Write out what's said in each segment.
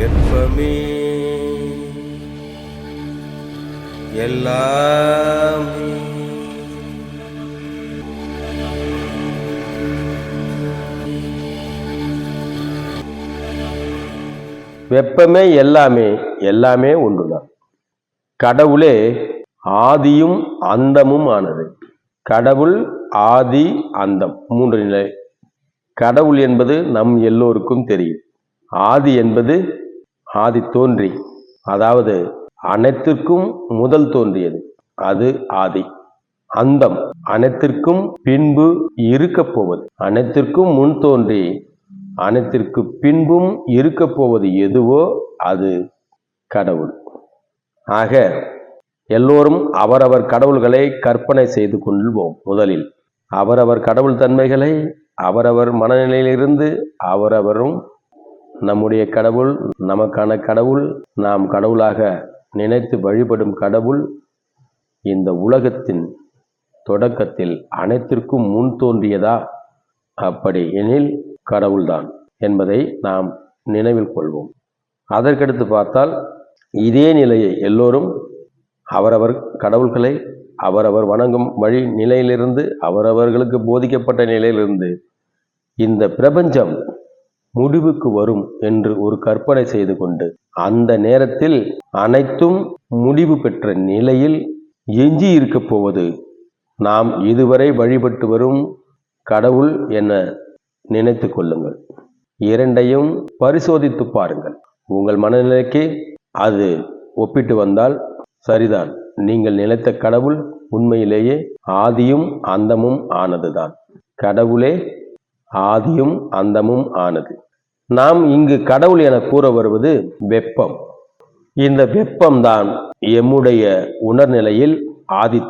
வெப்பமே எல்லாமே வெப்பமே எல்லாமே எல்லாமே ஒன்றுதான். கடவுளே ஆதியும் அந்தமும் ஆனது. கடவுள் ஆதி அந்தம் மூன்று நிலை. கடவுள் என்பது நம் எல்லோருக்கும் தெரியும். ஆதி என்பது ஆதி தோன்றி அதாவது அனைத்திற்கும் முதல் தோன்றியது அது ஆதி. அந்தம் அனைத்திற்கும் பின்பு இருக்கப் போவது. அனைத்திற்கும் முன் தோன்றி அனைத்திற்கு பின்பும் இருக்கப் போவது எதுவோ அது கடவுள். ஆக எல்லோரும் அவரவர் கடவுள்களை கற்பனை செய்து கொள்வோம் முதலில். அவரவர் கடவுள் தன்மைகளை அவரவர் மனநிலையிலிருந்து அவரவரும் நம்முடைய கடவுள் நமக்கான கடவுள் நாம் கடவுளாக நினைத்து வழிபடும் கடவுள் இந்த உலகத்தின் தொடக்கத்தில் அனைத்திற்கும் முன் தோன்றியதா? அப்படி எனில் கடவுள்தான் என்பதை நாம் நினைவில் கொள்வோம். அதற்கடுத்து பார்த்தால் இதே நிலையை எல்லோரும் அவரவர் கடவுள்களை அவரவர் வணங்கும் வழி நிலையிலிருந்து அவரவர்களுக்கு போதிக்கப்பட்ட நிலையிலிருந்து இந்த பிரபஞ்சம் முடிவுக்கு வரும் என்று ஒரு கற்பனை செய்து கொண்டு அந்த நேரத்தில் அனைத்தும் முடிவு பெற்ற நிலையில் எஞ்சி இருக்கப் போவது. நாம் இதுவரை வழிபட்டு வரும் கடவுள் என நினைத்து கொள்ளுங்கள். இரண்டையும் பரிசோதித்து பாருங்கள். உங்கள் மனநிலைக்கு அது ஒப்பிட்டு வந்தால் சரிதான். நீங்கள் நினைத்த கடவுள் உண்மையிலேயே ஆதியும் அந்தமும் ஆனதுதான். கடவுளே ஆதியும் அந்தமும் ஆனது. நாம் இங்கு கடவுள் என கூற வருவது வெப்பம். இந்த வெப்பம்தான் எம்முடைய உணர்நிலையில் ஆதி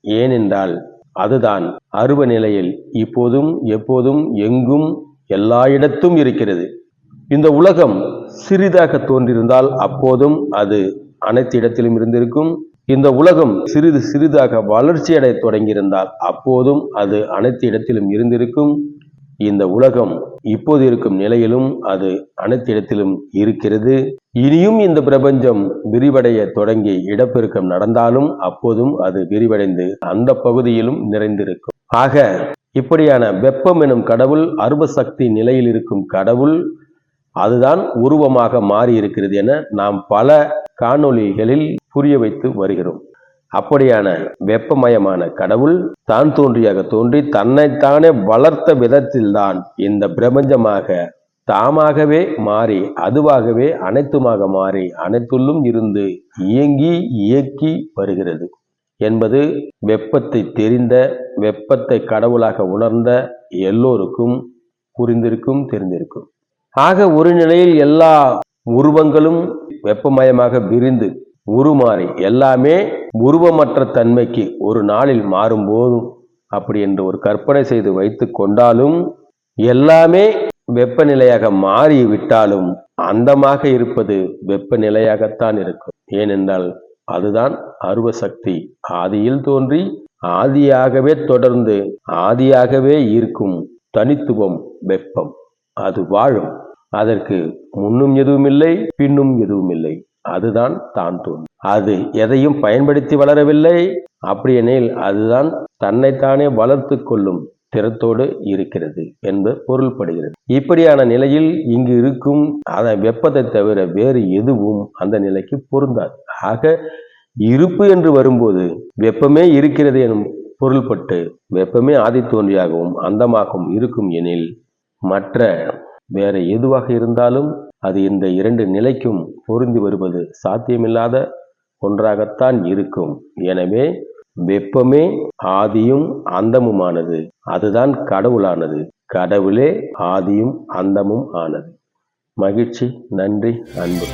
ஏனென்றால் அதுதான் அருவ நிலையில் இப்போதும் எப்போதும் எங்கும் எல்லா இடத்தும் இருக்கிறது. இந்த உலகம் சிறிதாக தோன்றியிருந்தால் அப்போதும் அது அனைத்து இடத்திலும் இருந்திருக்கும். இந்த உலகம் சிறிது சிறிதாக வளர்ச்சியடைய தொடங்கியிருந்தால் அப்போதும் அது அனைத்து இடத்திலும் இருந்திருக்கும். இந்த உலகம் இப்போது இருக்கும் நிலையிலும் அது அனைத்து இடத்திலும் இருக்கிறது. இனியும் இந்த பிரபஞ்சம் விரிவடைய தொடங்கி இடப்பெருக்கம் நடந்தாலும் அப்போதும் அது விரிவடைந்து அந்த பகுதியிலும் நிறைந்திருக்கும். ஆக இப்படியான வெப்பம் எனும் கடவுள் அருவ சக்தி நிலையில் இருக்கும் கடவுள் அதுதான் உருவமாக மாறி இருக்கிறது என நாம் பல காணொளிகளில் புரிய வைத்து வருகிறோம். அப்படியான வெப்பமயமான கடவுள் தான் தோன்றியாக தோன்றி தன்னைத்தானே வளர்த்த விதத்தில்தான் இந்த பிரபஞ்சமாக தாமாகவே மாறி அதுவாகவே அனைத்துமாக மாறி அனைத்துள்ளும் இருந்து இயங்கி இயக்கி வருகிறது என்பது வெப்பத்தை தெரிந்த வெப்பத்தை கடவுளாக உணர்ந்த எல்லோருக்கும் புரிந்திருக்கும் தெரிந்திருக்கும். ஆக ஒரு நிலையில் எல்லா உருவங்களும் வெப்பமயமாக விரிந்து உருமாறி எல்லாமே உருவமற்ற தன்மைக்கு ஒரு நாளில் மாறும்போதும் அப்படி என்று ஒரு கற்பனை செய்து வைத்து கொண்டாலும் எல்லாமே வெப்பநிலையாக மாறிவிட்டாலும் அந்தமாக இருப்பது வெப்பநிலையாகத்தான் இருக்கும். ஏனென்றால் அதுதான் அருவ சக்தி ஆதியில் தோன்றி ஆதியாகவே தொடர்ந்து ஆதியாகவே இருக்கும் தனித்துவம் வெப்பம். அது வாழும். அதற்கு முன்னும் எதுவும் இல்லை பின்னும் எதுவும் இல்லை அதுதான் தான் தோன்றும் அது எதையும் பயன்படுத்தி வளரவில்லை. அப்படியெனில் அதுதான் தன்னைத்தானே வளர்த்து கொள்ளும் திறத்தோடு இருக்கிறது என்று பொருள்படுகிறது. இப்படியான நிலையில் இங்கு இருக்கும் அதன் வெப்பத்தை தவிர வேறு எதுவும் அந்த நிலைக்கு பொருந்தாது. ஆக இருப்பு என்று வரும்போது வெப்பமே இருக்கிறது எனும் பொருள்பட்டு வெப்பமே ஆதித்தோன்றியாகவும் அந்தமாகவும் இருக்கும் எனில் மற்ற வேற எதுவாக இருந்தாலும் அது இந்த இரண்டு நிலைக்கும் பொருந்தி வருவது சாத்தியமில்லாத ஒன்றாகத்தான் இருக்கும். எனவே வெப்பமே ஆதியும் அந்தமுமானது. அதுதான் கடவுளானது. கடவுளே ஆதியும் அந்தமும் ஆனது. மகிழ்ச்சி நன்றி அன்பு.